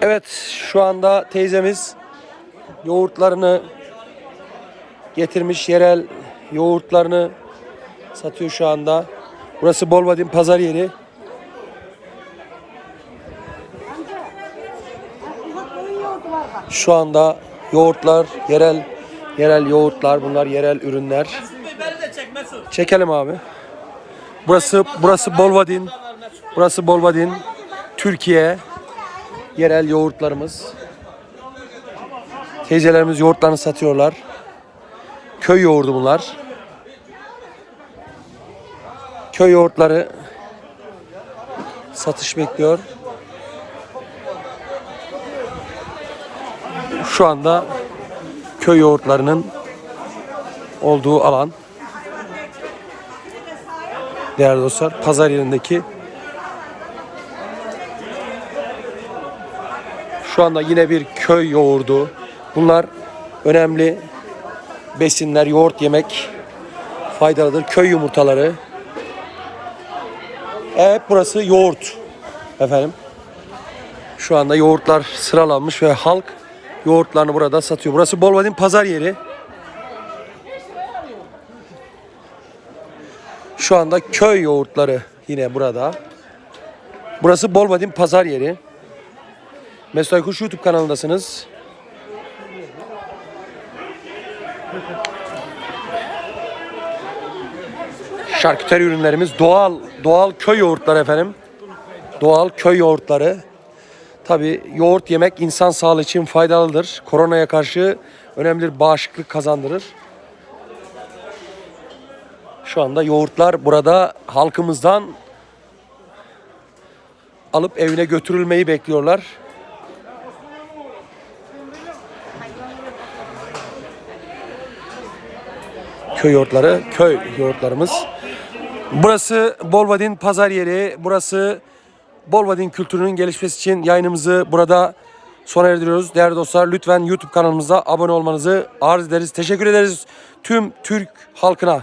Evet şu anda teyzemiz yoğurtlarını getirmiş yerel yoğurtlarını satıyor şu anda. Burası Bolvadin pazar yeri. Şu anda yoğurtlar yerel yerel yoğurtlar bunlar yerel ürünler. Çekelim abi. Burası burası Bolvadin. Burası Bolvadin. Türkiye. Yerel yoğurtlarımız. Teyzelerimiz yoğurtlarını satıyorlar. Köy yoğurdu bunlar. Köy yoğurtları satış bekliyor. Şu anda köy yoğurtlarının olduğu alan. Değerli dostlar, pazar yerindeki şu anda yine bir köy yoğurdu. Bunlar önemli besinler, yoğurt yemek faydalıdır. Köy yumurtaları. Evet burası yoğurt efendim. Şu anda yoğurtlar sıralanmış ve halk yoğurtlarını burada satıyor. Burası Bolvadin pazar yeri. Şu anda köy yoğurtları yine burada. Burası Bolvadin pazar yeri. Mesut Aykuş YouTube kanalındasınız. Şarküteri ürünlerimiz doğal doğal köy yoğurtları efendim. Doğal köy yoğurtları. Tabi yoğurt yemek insan sağlığı için faydalıdır. Koronaya karşı önemli bir bağışıklık kazandırır. Şu anda yoğurtlar burada halkımızdan alıp evine götürülmeyi bekliyorlar. Köy yoğurtları, köy yoğurtlarımız. Burası Bolvadin pazar yeri. Burası Bolvadin kültürünün gelişmesi için yayınımızı burada sona erdiriyoruz. Değerli dostlar lütfen YouTube kanalımıza abone olmanızı arz ederiz. Teşekkür ederiz tüm Türk halkına.